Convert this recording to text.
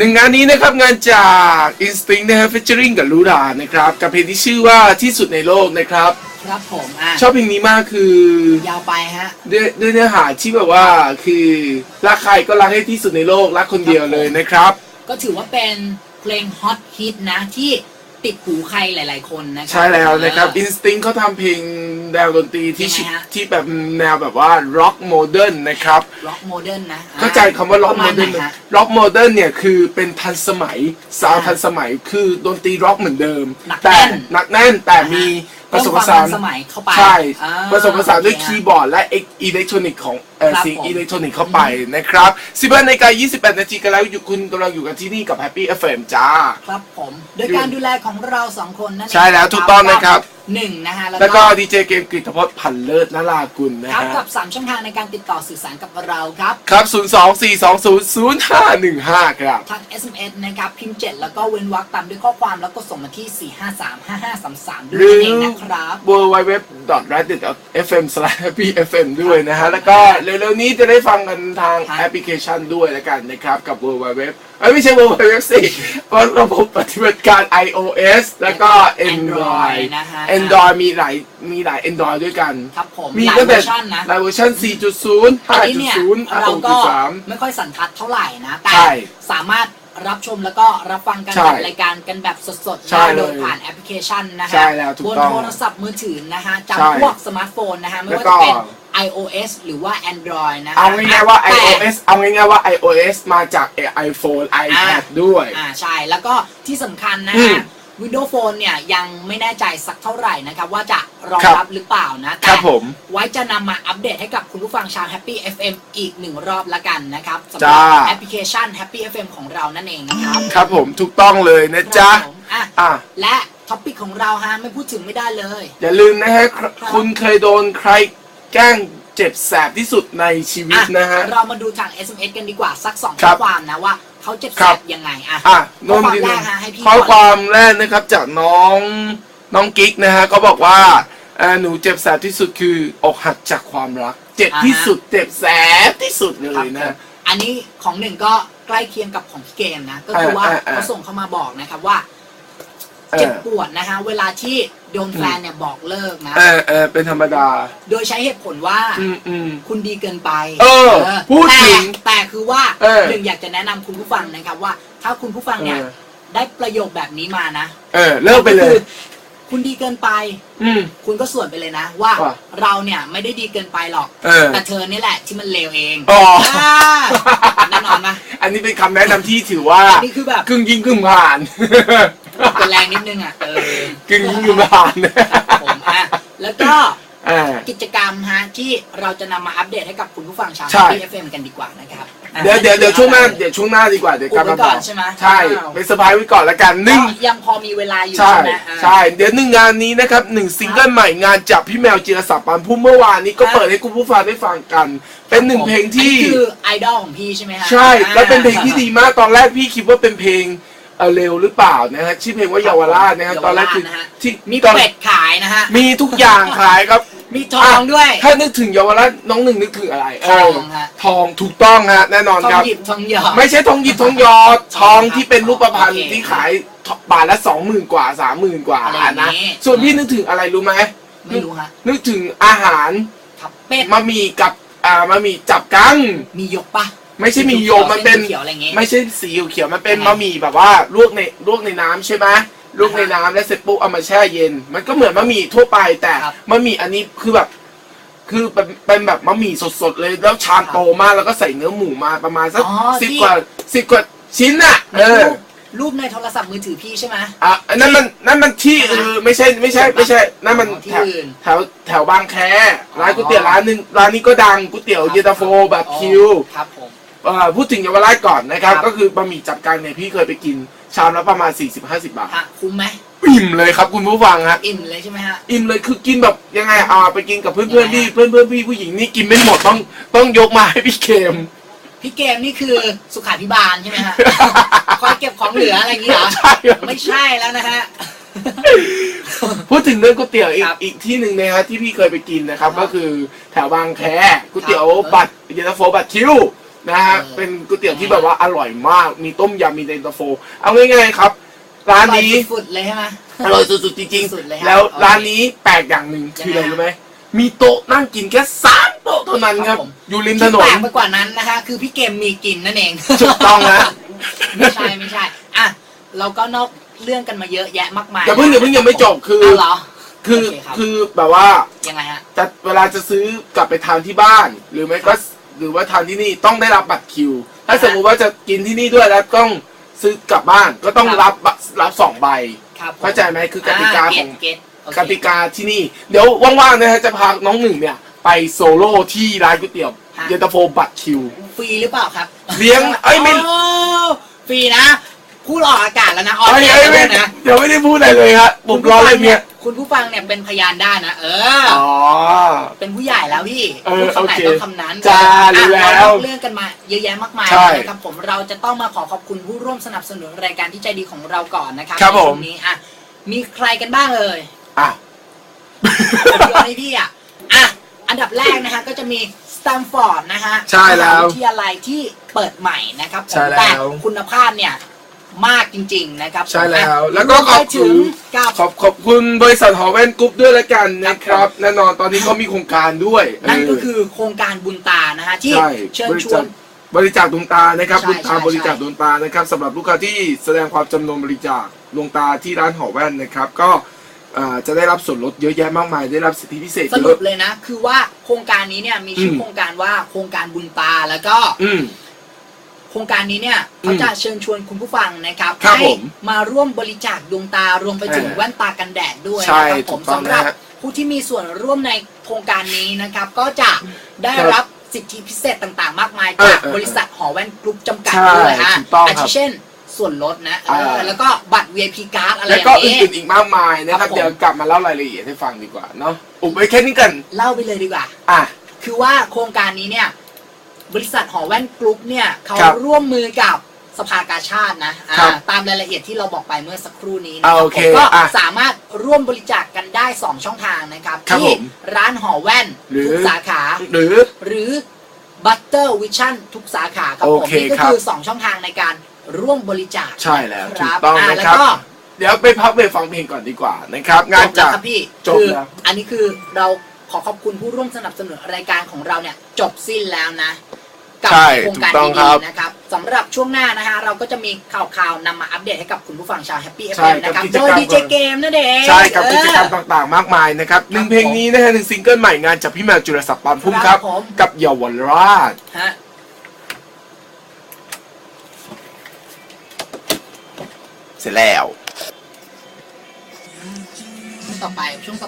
หนึ่งงานนี้นะครับงานจาก Instinct นะครับ featuring กับลูรานะครับกับเพลงที่ชื่อว่าที่สุดในโลกนะครับ ครับผมอะชอบเพลงนี้มากคือยาวไปฮะ ด้วยด้วยเนื้อหาที่แบบว่าคือรักใครก็รักให้ที่สุดในโลกรักคนเดียวเลยนะครับ ก็ถือว่าเป็นเพลงฮอตฮิตนะที่ติดหูใครหลาย ๆ คนนะครัใช่แล้วนะครับเออ Instinct เขาทำเพลง แนวดนตรีที่ยังไงฮะ ที่แบบแนวแบบว่า rock modern นะครับร็อกโมเดิร์นนะเข้าใจคำว่า rock ประมาณไหน modern ฮะ rock modern เนี่ยคือเป็นทันสมัยสาวอ่าทันสมัยคือดนตรีร็อกเหมือนเดิมหนักแต่แน่นหนักแน่นแต่มีผเพิ่มสมคผวามสาทันนสมัยเข้าไปใช่อ่าผสมผสานด้วยโอเค คีย์บอร์ดและอิเล็กทรอนิกส์ของเอ่อครับเสียงผม อิเล็กทรอนิกส์เข้าไปนะครับ11นาฬิกา28 นาทีกันแล้วอยู่คุณกำลังอยู่กันที่นี่กับ Happy FM จ้า ครับผม โดยการดูแลของเราสองคนนั่นเองใช่แล้วถูกต้องนะครับ หนึ่งนะฮะแล้วก็ดีเจเกมกฤตพจน์พันเลิศนรากุลนะครับฮะกับ 3 ช่องทางในการติดต่อสื่อสารกับเราครับ ครับ 024200515 ครับ ทาง SMS นะครับพิมพ์ 7 แล้วก็เว้นวรรคตามด้วยข้อความแล้วก็ส่งมาที่ 4535533ด้หวยรือนั่นเองนะครับ w w w r a d i t f m happy fm ด้วยนะฮะ แล้วก็เร็วๆนี้จะได้ฟังกันทางครับ แอปพลิเคชันด้วยแล้วกันนะครับ กับ w w w เอ้ยไม่ใช่ w w w สิเพราะระบบปฏิบัติการ iOS แล้วก็ Android Android นะฮะ Android มีหลายมีหลาย Android ด้วยกัน ครับผมมีหลายตั้งเวแต่อร์ชันนะหลายเวอร์ชัน4.0อันนี้เนี่ย5.0 เราก็6.3ไม่ค่อยสันทัดเท่าไหร่นะ แต่ใช่สามารถรับชมแล้วก็รับฟังกันใช่แบบรายการกันแบบสดๆใช่ได้โดยเลยผ่านแอปพลิเคชันนะใช่ฮะแล้วถูกบนต้องโทรศัพท์มือถือนะฮะจากใช่พวกสมาร์ทโฟนนะฮะไม่แล้วว่าก็จะเป็น iOS หรือว่า Android นะฮะเอาง่ายๆว่า แต่ iOS เอาง่ายๆว่า iOS มาจาก iPhone iPad ด้วย อ่าใช่แล้วก็ที่สำคัญนะอืฮะม Windows Phone เนี่ยยังไม่แน่ใจสักเท่าไหร่นะครับ ว่าจะรองครับรับหรือเปล่านะครัแต่บผม ไว้จะนำมาอัปเดตให้กับคุณผู้ฟังชาว Happy FM อีกหนึ่งรอบละกันนะครับสำหรับจ้า แอปพลิเคชัน Happy FM ของเรานั่นเองนะครับครับผมถูกต้องเลยนะจ๊ะ ครับผมอะอะ และท็อปิกของเราฮะไม่พูดถึงไม่ได้เลย อย่าลืมนะฮะคุณเคยโดนใคร แกล้งเจ็บแสบที่สุดในชีวิตอะนะฮะ เรามาดูทาง SMS กันดีกว่าสักสองครัข้อบความนะว่าเขาเจ็บคแสรับบยังไงอะอะข้อความดีแรนะกฮะให้พี่ข้อก่อนความแรกนะครับจากน้องน้องกิ๊กนะฮะก็บอกว่าเอ่อหนูเจ็บแสบที่สุดคืออกหักจากความรัก เจ็บที่สุดเจ็บแสบที่สุดเลครับยผมนะ อันนี้ของหนึ่งก็ใกล้เคียงกับของพี่เกมนะ ก็คือว่าอ่าอ่าเขาส่งเข้ามาบอกนะครับว่า เอเจ็บอปวดนะฮะเวลาที่โดนแฟนเนี่ยบอกเลิกนะ เออเออเป็นธรรมดา โดยใช้เหตุผลว่าอืมอืม คุณดีเกินไปเออพูดแต่ถึงแต่คือว่าเออหนึ่งอยากจะแนะนำคุณผู้ฟังนะครับว่า ถ้าคุณผู้ฟังเนี่ย เออ ได้ประโยคแบบนี้มานะเออ เลิกไปเลย คือคุณดีเกินไป อืม คุณก็สวนไปเลยนะ ว่าว่า เราเนี่ยไม่ได้ดีเกินไปหรอก เออ แต่เธอนี่แหละที่มันเลวเองอ๋ออ่าแน่นอนนะอันนี้เป็นคำแนะนำที่ถือว่าอันนี้คือแบบ กึ่งยิงกึ่งผ่าน เป็นแรงนิดนึงอะเออกึ่งยิงกึ่งผ่านผมอะแล้วก็อ่า กิจกรรมฮะที่เราจะนำมาอัปเดตให้กับคุณผู้ฟังชาวใช่พีเอฟเอ็มกันดีกว่านะครับอะ เดี๋ยวเดี๋ยวเดี๋ยวช่วงหน้าเดี๋ยวช่วงหน้าดีกว่าเดี๋ยวกลับมาอุบไว้ก่อนใช่ไหมใช่อ้าว เป็นสบายไว้ก่อนละกันหนึ่ง ก็ยังพอมีเวลาอยู่ใช่ใช่ไหมอะ ใช่เดี๋ยวหนึ่งงานนี้นะครับหนึ่งซิงเกิลใหม่งานจากพี่แมวจิรศักดิ์ปานพุ่มเมื่อวานนี้ก็ครับเปิดให้คุณผู้ฟังได้ฟังกัน เป็นหนึ่งเพลงที่อันนี้คือไอดอลของพี่ใช่ไหมฮะใช่อ่าแล้วเป็นเพลงที่ดีมากตอนแรกพี่คิดว่าเป็นเพลง เออเร็วหรือเปล่านะฮะชื่อเพลงว่าเยาวราชนะฮะตอนแรกคือเยาวราชนะฮะ ที่มีตอนเป็ดขายนะฮะ มีทุกอย่างขายครับ มีทองด้วย ถ้านึกถึงเยาวราชน้องหนึ่งนึกถึงอะไรเทองฮะ ทองถูกต้องฮะแน่นอนทอคงรับ หยิบทองหยอด ไม่ใช่ทองหยิบทองหยอดทองที่เป็นรูปพรรณโอเคที่ขายบาทละสองหมื่นกว่าสามหมื่นกว่าอะไรอย่างนี้ นะส่วนพี่นึกถึงอะไรรู้ไหมไม่รู้ฮะนึกถึงอาหารทับเป็ดมามีกับอ่ามามีจับกังมียกปะ ไม่ใช่มีโยมมันเป็นเขียวๆอะไรอย่างงี้ไม่ใช่สีเขียวๆมันเป็นยังไง บะหมี่แบบว่าลวกในลวกในน้ำใช่ไหมลวกในน้ำแล้วเสร็จปุ๊บเอามาแช่เย็น มันก็เหมือนบะหมี่ทั่วไปแต่ครับบะหมี่อันนี้คือแบบ คือเป็นเป็นแบบบะหมี่สดๆเลยแล้วชามโตมากแล้วก็ใส่เนื้อหมูมาประมาณสักอ๋อสิบที่ กว่าสิบกว่าชิ้นน่ะ เออรูปรูปในโทรศัพท์มือถือพี่ใช่ไหม อะอันนั้นมันนั่นมันที่ใช่ไหมคือไม่ใช่ไม่ใช่ไม่ใช่นั่นมันอ๋อที่แถวอื่นแถวแถวบางแคร้านก๋วยเตี๋ยวร้านหนึงร้านนี้ก็ดังก๋วยเตี๋ยวเย็นตาโฟแบบคิว ครับผม เอ่อพูดถึงเยาวราชก่อนนะครับ ครับ ก็คือบะหมี่จับกังเนี่ยพี่เคยไปกิน ชามละประมาณ 40-50 บาท ฮะคุ้มไหมอิ่มเลยครับคุณผู้ฟังฮะอิ่มเลยใช่ไหมฮะ อิ่มเลยคือกินแบบยังไงอ่าไปกินกับเพื่อนยังไงๆพี่ฮะเพื่อนๆพี่ผู้หญิงนี่กินไม่หมดต้องต้องยกมาให้พี่เคม พี่เกมนี่คือสุขาพิบาลใช่ไหมฮะ คอยเก็บของเหลืออะไรอย่างงี้เหรอ ใช่ครับ ไม่ใช่แล้วนะฮะ พูดถึงเรื่องก๋วยเตี๋ยวอีกครับอีกที่หนึ่งนะฮะที่พี่เคยไปกินนะครับ ครับก็คือแถวบางแคก๋วยเตี๋ยวครับ บัตรเย็นตาโฟบัตรคิว นะฮะเออเป็นก๋วยเตี๋ยวที่แบบว่าอร่อยมาก มีต้มยำมีเย็นตาโฟ เอาง่ายๆครับ ร้านนี้อร่อยสุดๆเลยใช่ไหมอร่อยสุดๆจริงสุดๆเลยครับแล้วโอเคร้านนี้แปลกอย่างหนึ่งคืออะไรยังไงรู้ไหมมีโต๊ะนั่งกินแค่สามโต๊ะเท่านั้นคครัรับบผมอยู่ริมถที่นแปลนกไปกว่านั้นนะคะ คือพี่เกมมีกินนั่นเองถูกต้องนะไม่ใช่ไม่ใช่อะเราก็นอกเรื่องกันมาเยอะแยะมากมายอย่าเพิ่งอย่าเพิ่งยังไม่จบคือเอาเหรอคือโอเคครับคือแบบว่ายังไงฮะจะเวลาจะซื้อกลับไปทานที่บ้าน หรือไม่ก็ หรือว่าทานที่นี่ต้องได้รับบัตรคิว ถ้าสมมุติว่าจะกินที่นี่ด้วยแล้วต้องซื้อกลับบ้านก็ต้องครับรับบัตรรับสองใบครับผมเข้าใจไหมคือกติกาของ เก็ตโอเคกติกาที่นี่ เดี๋ยวว่างๆนะฮะจะพาน้องหนึ่งเนี่ย ไปโซโล่ที่ร้านก๋วยเตี๋ยวฮะเย็นตาโฟบัตรคิว ฟรีหรือเปล่าครับเลี้ยงเอ้ยไม่โฟรีนะพูดออกอากาศแล้วนะออนเอ้ยแอเอ้ยร์ไม่ด้วยนะ เดี๋ยวไม่ได้พูดอะไรเลยครับผมรอเลยเนี่ย คุณผู้ฟังเนี่ยเป็นพยานได้นะเอออ๋อ เป็นผู้ใหญ่แล้วพี่เออพูดคำไหนโอเคต้องคำนั้นจ้าอะรู้แล้วเราเรื่องกันมาเยอะแยะมากมายใช่นะครับผมเราจะต้องมาขอขอบคุณผู้ร่วมสนับสนุนรายการที่ใจดีของเราก่อนนะครับครับในช่วผมงนี้อะมีใครกันบ้างเอ่ย อะ ผมโยนให้พี่อะ อะ อันดับแรกนะฮะก็จะมีสแตมฟอร์ดนะฮะใช่แล้วมหาวิทยาลัยที่เปิดใหม่นะครับผมใช่แล้วแต่คุณภาพเนี่ย มากจริง ๆ นะครับใช่แล้วอะแล้วก็ขอบคุณรวมไปถึงกับ ขอบขอบคุณบริษัทหอแว่นกรุ๊ปด้วยละกันนะครับแน่นอนตอนนี้เขามีโครงการด้วยนั่นก็เคือโครงการบุญตานะฮะที่ใช่เชิญบริชจาวนคบริจาคดวงตานะครับใช่บุญตาใช่ บริจาคดวงตานะครับสำหรับลูกค้าที่แสดงความจำนงบริจาคดวงตาที่ร้านหอแว่นนะครับ ก็อ่าจะได้รับส่วนลดเยอะแยะมากมาย ได้รับสิทธิพิเศษสเยรุอะ ปเลยนะ คือว่าโครงการนี้เนี่ยมีชื่ออม โครงการว่าโครงการบุญตาแล้วก็ อืม โครงการนี้เนี่ยเขาจะเชิญชวนคุณผู้ฟังนะครับครับให้ผมมาร่วมบริจาคดวงตารวมไปถึงเออแว่นตากันแดดด้วยใช่นะครับผถูมกต้องสำหรับนะฮะผู้ที่มีส่วนร่วมในโครงการนี้นะครับ ก็จะได้ครับรับสิทธิพิเศษต่างๆ มากมายเออจากเออบริษัทหอแว่นกรุ๊ปจำกัดใช่ด้วยอะถูกต้องอาครัทิบเช่น ส่วนลดนะเอออ่าแล้วก็บัตร VIP card อะไรอแล้วย่างก็นี้อื่นๆอีกมากมายนะคครัรับบผม เดี๋ยวกลับมาเล่ารายละเอียดให้ฟังดีกว่าเนาะอุบไว้แค่นี้กันเล่าไปเลยดีกว่า อะ คือว่าโครงการนี้เนี่ย บริษัทหอแว่นกรุ๊ปเนี่ยเขาครับร่วมมือกับสภากาชาตินะอ่าครับตามรายละเอียดที่เราบอกไปเมื่อสักครู่นี้นะอ่าครับโอเคผมก็อะสามารถร่วมบริจาคกันได้ 2 ช่องทางนะครับ ครับที่ผมร้านหอแว่นหรือ ทุกสาขา หรือ หรือ Butter Vision ทุกสาขาครับผโอมเคนี่ก็ครับ คือ 2 ช่องทางในการร่วมบริจาคใช่แล้วคถูรักบต้องอ่านะแล้วครับก็เดี๋ยวไปพักไปฟังเพลงก่อนดีกว่านะครับ งานจบแล้จาวก ครับพี่จบคือแล้ว อันนี้คือเราขอขอบคุณผู้ร่วมสนับสนุนรายการของเราเนี่ย จบสิ้นแล้วนะ กัใช่โครงการถูกต้องคดีรับๆนะครับสำหรับช่วงหน้านะฮะเราก็จะมีข่าวๆนำมาอัปเดตให้กับคุณผู้ฟังชาวแฮปปี้เอฟใช่เอ็มนะครับกับกิจโดกรยรมดีเจเกมนั่นเองใช่กับกิจกรรมเออ ต่างๆ มากมายนะครับหนึ่งเพลงนี้นะฮะหนึ่งซิงเกิลใหม่งานจากพี่แมวจุลศักดิ์ปานพุ่มครับครับผม กับเยาวราช ฮะเสร็จแล้วต่อไปช่วงต่อ